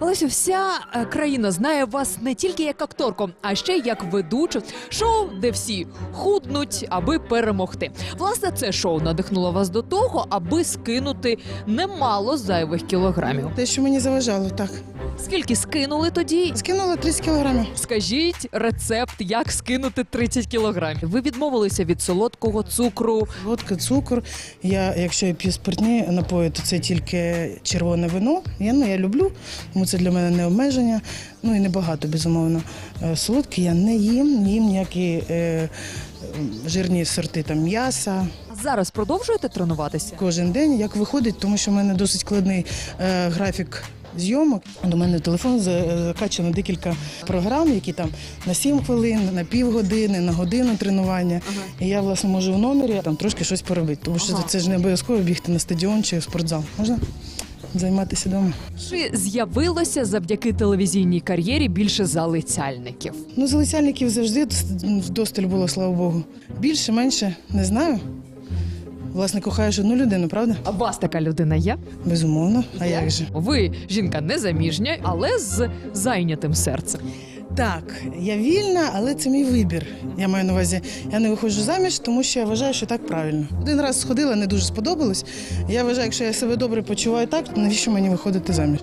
Олесю, вся е, країна знає вас не тільки як акторку, а ще як ведучу шоу, де всі худнуть, аби перемогти. Власне, це шоу надихнуло вас до того, аби скинути немало зайвих кілограмів. Те, що мені заважало, так. Скільки скинули тоді? Скинула 30 кілограмів. Скажіть рецепт, як скинути 30 кілограмів. Ви відмовилися від солодкого цукру. Водка, цукор. Я, якщо я п'ю спиртні напої, то це тільки червоне вино. Я, ну, я люблю, тому це для мене не обмеження. Ну і небагато, безумовно. Е, Солодке я не їм, не їм ніякі е, жирні сорти там м'яса. Зараз продовжуєте тренуватися? Кожен день як виходить, тому що в мене досить складний е, графік. Зйомок до мене в телефон закачано декілька програм, які там на 7 хвилин, на півгодини, на годину тренування. І я власне можу в номері там трошки щось поробити, тому що Ага. це ж не обов'язково бігти на стадіон чи в спортзал. Можна займатися вдома. Чи з'явилося завдяки телевізійній кар'єрі більше залицяльників? Ну, залицяльників завжди вдосталь було, слава Богу. Більше, менше, не знаю. Власне, кохаєш одну людину, правда? А у вас така людина є? Безумовно. А як же? Ви жінка незаміжня, але з зайнятим серцем. Так, я вільна, але це мій вибір. Я маю на увазі, я не виходжу заміж, тому що я вважаю, що так правильно. Один раз сходила, не дуже сподобалось. Я вважаю, якщо я себе добре почуваю так, то навіщо мені виходити заміж?